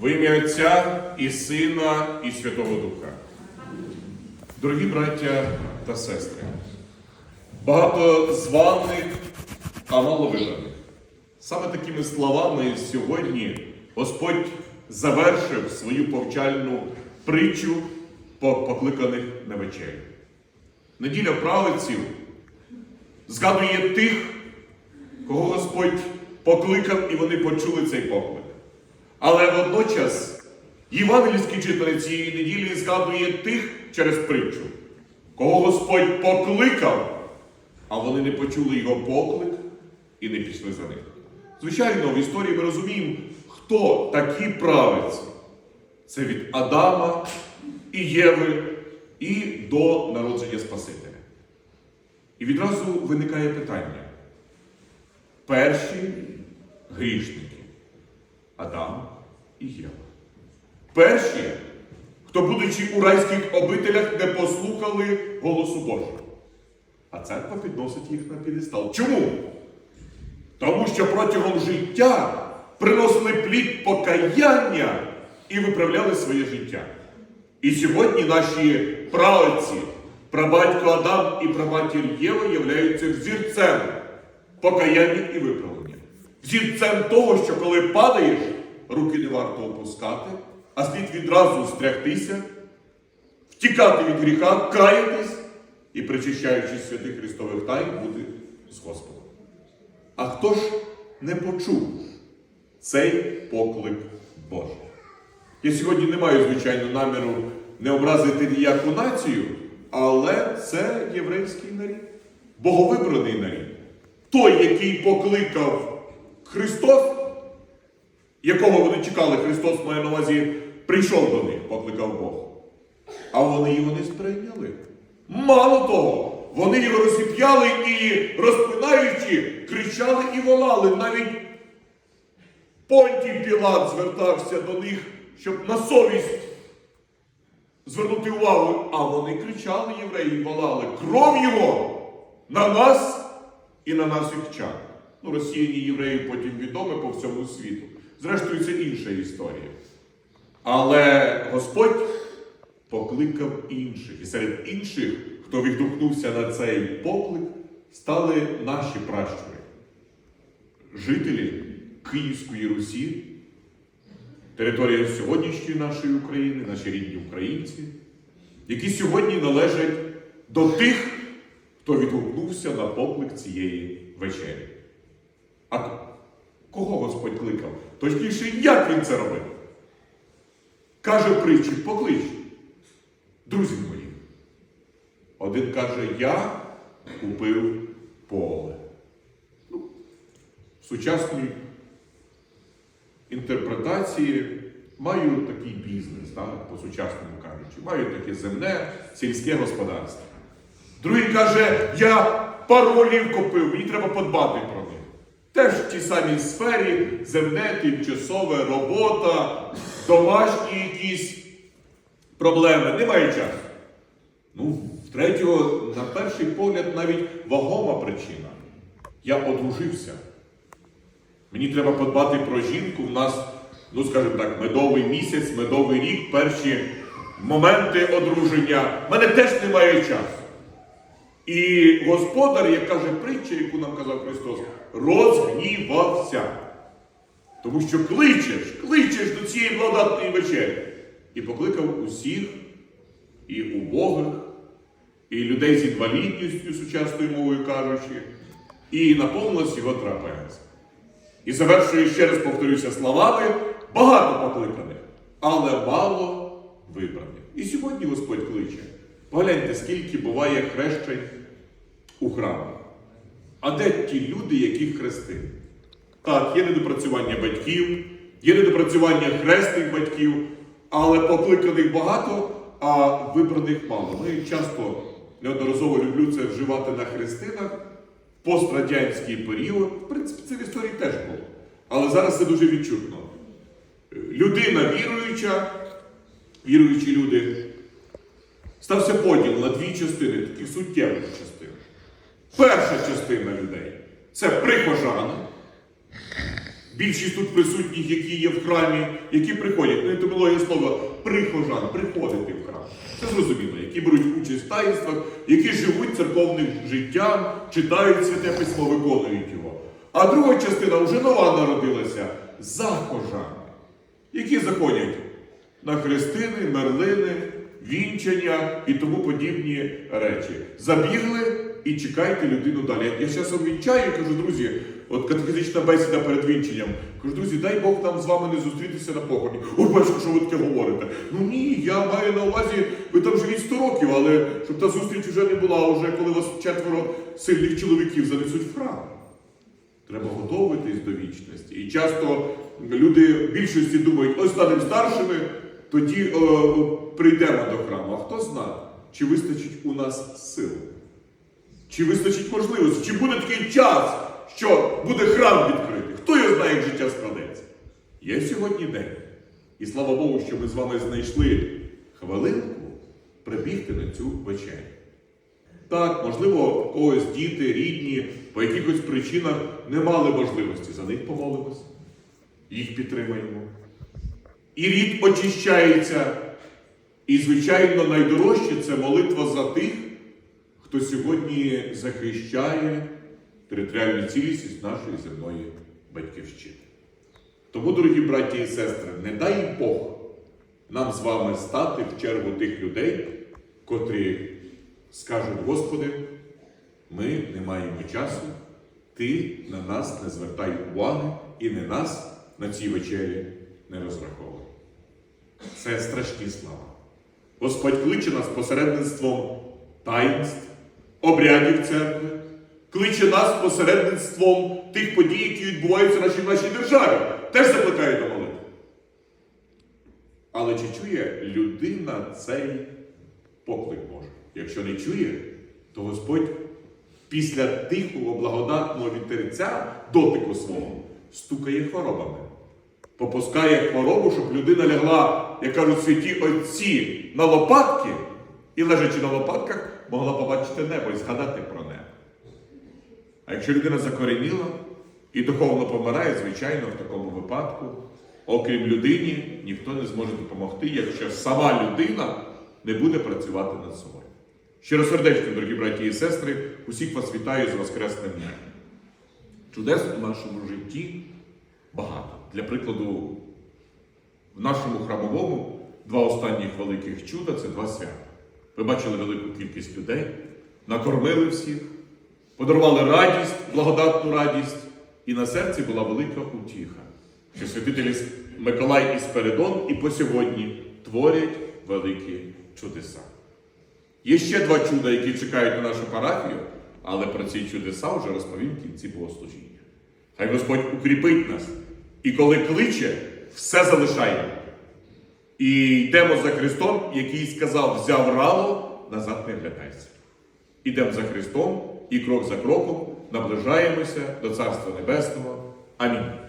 Во ім'я Отця і Сина, і Святого Духа. Дорогі браття та сестри, багато званих, а мало вибраних. Саме такими словами сьогодні Господь завершив свою повчальну притчу по покликаних на вечерю. Неділя праведців згадує тих, кого Господь покликав, і вони почули цей поклик. Але водночас євангельський читання цієї неділі згадує тих через притчу, кого Господь покликав, а вони не почули його поклик і не пішли за ним. Звичайно, в історії ми розуміємо, хто такі праведці. Це від Адама і Єви і до народження Спасителя. І відразу виникає питання. Перші грішники Адам і Єва. Перші, хто, будучи у райських обителях, не послухали голосу Божого. А церква підносить їх на підестал. Чому? Тому що протягом життя приносили плід покаяння і виправляли своє життя. І сьогодні наші праотці, прабатько Адам і прабатір Єва являються взірцем покаяння і виправлення. Взірцем того, що коли падаєш, руки не варто опускати, а слід відразу стрягтися, втікати від гріха, каятись і, причищаючись святих Христових тайн, бути з Господом. А хто ж не почув цей поклик Божий? Я сьогодні не маю, звичайно, наміру не образити ніяку націю, але це єврейський нарід, боговибраний нарід. Той, який покликав Христос, якого вони чекали, Христос має на увазі, прийшов до них, покликав Бог. А вони його не сприйняли. Мало того, вони його розіп'яли і, розпинаючи, кричали і волали. Навіть Понтій Пілат звертався до них, щоб на совість звернути увагу. А вони кричали євреї, волали кров його на нас і на наших чад. Ну, росіяні євреї потім відомі по всьому світу. Зрештою, це інша історія. Але Господь покликав інших. І серед інших, хто відгукнувся на цей поклик, стали наші пращури, жителі Київської Русі, територія сьогоднішньої нашої України, наші рідні українці, які сьогодні належать до тих, хто відгукнувся на поклик цієї вечері. А кого Господь кликав? Точніше, як він це робив? Каже притчі, поклич. Друзі мої. Один каже, я купив поле. Ну, в сучасній інтерпретації маю такий бізнес, так, по-сучасному кажучи, маю таке земне сільське господарство. Другий каже, я пару волів купив, мені треба подбати. Теж в тій самій сфері земне, тимчасове, робота, домашні якісь проблеми. Немає часу. Ну, в третього, на перший погляд, навіть вагома причина. Я одружився. Мені треба подбати про жінку. У нас, ну скажімо так, медовий місяць, медовий рік, перші моменти одруження. В мене теж немає часу. І господар, як каже притча, яку нам казав Христос, розгнівався. Тому що кличеш, кличеш до цієї благодатної вечері. І покликав усіх, і убогих, і людей з інвалідністю, сучасною мовою кажучи, і наповнилась його трапеза. І завершую ще раз повторюся словами, багато покликаних, але мало вибраних. І сьогодні Господь кличе. Погляньте, скільки буває хрещень у храмах. А де ті люди, яких хрестили? Так, є недопрацювання батьків, є недопрацювання хресних батьків, але покликаних багато, а вибраних мало. Ми часто неодноразово люблю це вживати на хрестинах в пострадянський період. В принципі, це в історії теж було. Але зараз це дуже відчутно. Людина віруюча, віруючі люди, стався поділ на дві частини, таких суттєвих частин. Перша частина людей це прихожани, більшість тут присутніх, які є в храмі, які приходять. Ну, етимологія слова прихожан, приходити в храм. Це зрозуміло, які беруть участь в таїнствах, які живуть церковним життям, читають святе письмо, виконують його. А друга частина вже нова народилася захожани, які заходять на хрестини, мерлини, вінчання і тому подібні речі. Забігли і чекайте людину далі. Я зараз обвінчаю і кажу, друзі, от катехізична бесіда перед вінченням. Кажу, друзі, дай Бог нам з вами не зустрітися на похороні. Ой, бачу, що ви таке говорите. Ну ні, я маю на увазі, ви там живіть 100 років, але щоб та зустріч вже не була, вже коли вас четверо сильних чоловіків занесуть в храм. Треба готуватись до вічності. І часто люди в більшості думають, ось станемо старшими, тоді о, прийдемо до храму. А хто знає, чи вистачить у нас сил? Чи вистачить можливості? Чи буде такий час, що буде храм відкритий? Хто його знає, як життя складеться? Є сьогодні день. І слава Богу, що ми з вами знайшли хвилинку прибігти на цю вечерю. Так, можливо, когось діти, рідні, по якихось причинах не мали можливості. За них помолимося, їх підтримаємо. І рід очищається. І, звичайно, найдорожче це молитва за тих, хто сьогодні захищає територіальну цілісність нашої земної батьківщини. Тому, дорогі браті і сестри, не дай Бог нам з вами стати в чергу тих людей, котрі скажуть, Господи, ми не маємо часу, Ти на нас не звертай уваги і не нас на цій вечері не розраховуй. Це страшні слова. Господь кличе нас посередництвом таїнств, обрядів церкви, кличе нас посередництвом тих подій, які відбуваються в нашій, в нашій державі. Теж закликає до молитви. Але чи чує людина цей поклик Божий? Якщо не чує, то Господь після тихого благодатного вітерця дотику свого стукає хворобами. Попускає хворобу, щоб людина лягла, як кажуть святі отці, на лопатки і, лежачи на лопатках, могла побачити небо і згадати про небо. А якщо людина закореніла і духовно помирає, звичайно, в такому випадку, окрім людині, ніхто не зможе допомогти, якщо сама людина не буде працювати над собою. Щиросердечно, дорогі браті і сестри, усіх вас вітаю з Воскресним днем. Чудес у нашому житті багато. Для прикладу, в нашому храмовому два останніх великих чуда це два свята. Ви бачили велику кількість людей, накормили всіх, подарували радість, благодатну радість, і на серці була велика утіха, що святителі Миколай і Спиридон і по сьогодні творять великі чудеса. Є ще два чуда, які чекають на нашу парафію, але про ці чудеса вже розповім в кінці богослужіння. Хай Господь укріпить нас. І коли кличе, все залишаємо. І йдемо за Христом, який сказав, взяв рало, назад не глядайся. Ідемо за Христом і крок за кроком наближаємося до Царства Небесного. Амінь.